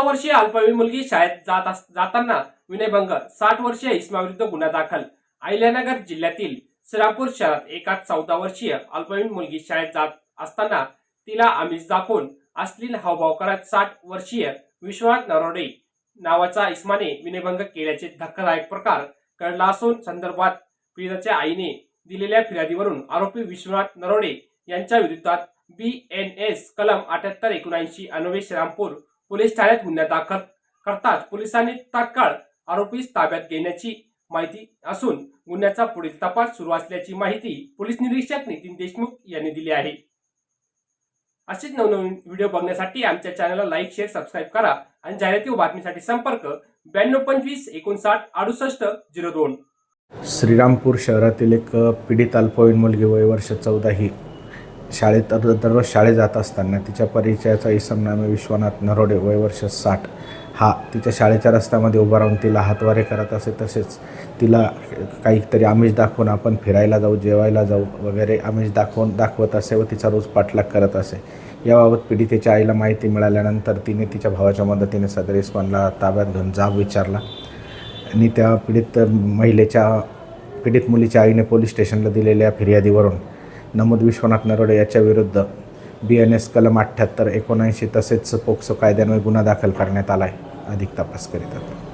चौदा वर्षीय अल्पवयीन मुलगी शाळेत जात जाताना विनयभंग साठ वर्षीय इस्माविरुद्ध गुन्हा दाखल. अहिल्यानगर जिल्ह्यातील श्रीरामपूर शहरात एका चौदा वर्षीय अल्पवयीन मुलगी शाळेत जात असताना तिला आमिष दाखवून अश्लील हावभाव करत साठ वर्षीय विश्वनाथ नरोडे नावाचा इस्माने विनयभंग केल्याचे धक्कादायक प्रकार कळला असून संदर्भात पीडिताच्या आईने दिलेल्या फिर्यादीवरून आरोपी विश्वनाथ नरोडे यांच्या विरोधात बी एन एस कलम अठ्याहत्तर एकोणऐंशी अनवे श्रीरामपूर पोलीस ठाण्यात गुन्हा दाखल करताच पोलिसांनी तात्काळ आरोपीस ताब्यात घेण्याची माहिती असून गुन्ह्याचा पुढील तपास सुरू असल्याची माहिती पोलीस निरीक्षक नितीन देशमुख यांनी दिली आहे. असेच नवनवीन व्हिडिओ बघण्यासाठी आमच्या चॅनलला लाईक शेअर सबस्क्राईब करा आणि जाहिराती व बातमीसाठी संपर्क ब्याण्णव पंचवीस एकोणसाठ अडुसष्ट झिरो दोन. श्रीरामपूर शहरातील एक पीडित अल्पवयीन मुलगी वय वर्ष चौदा ही शाळेत दररोज शाळेत जात असताना तिच्या परिचयाचा इसम नामे विश्वनाथ नरोडे वय वर्ष साठ. हा तिच्या शाळेच्या रस्त्यामध्ये उभा राहून तिला हातवारे करत असे तसेच तिला काहीतरी आमिष दाखवून आपण फिरायला जाऊ जेवायला जाऊ वगैरे आमिष दाखवून दाखवत असे व तिचा रोज पाठलाग करत असे. याबाबत पीडितेच्या आईला माहिती मिळाल्यानंतर तिने तिच्या भावाच्या मदतीने सदर इस्मानला ताब्यात घेऊन जाब विचारला. आणि त्या पीडित महिलेच्या पीडित मुलीच्या आईने पोलीस स्टेशनला दिलेल्या फिर्यादीवरून नमूद विश्वनाथ नरोडे याच्या विरुद्ध बी एन एस कलम अठ्ठ्याहत्तर एकोणऐंशी तसेच पोक्सो कायद्यान्वये गुन्हा दाखल करण्यात आला आहे अधिक तपास करीत आहेत.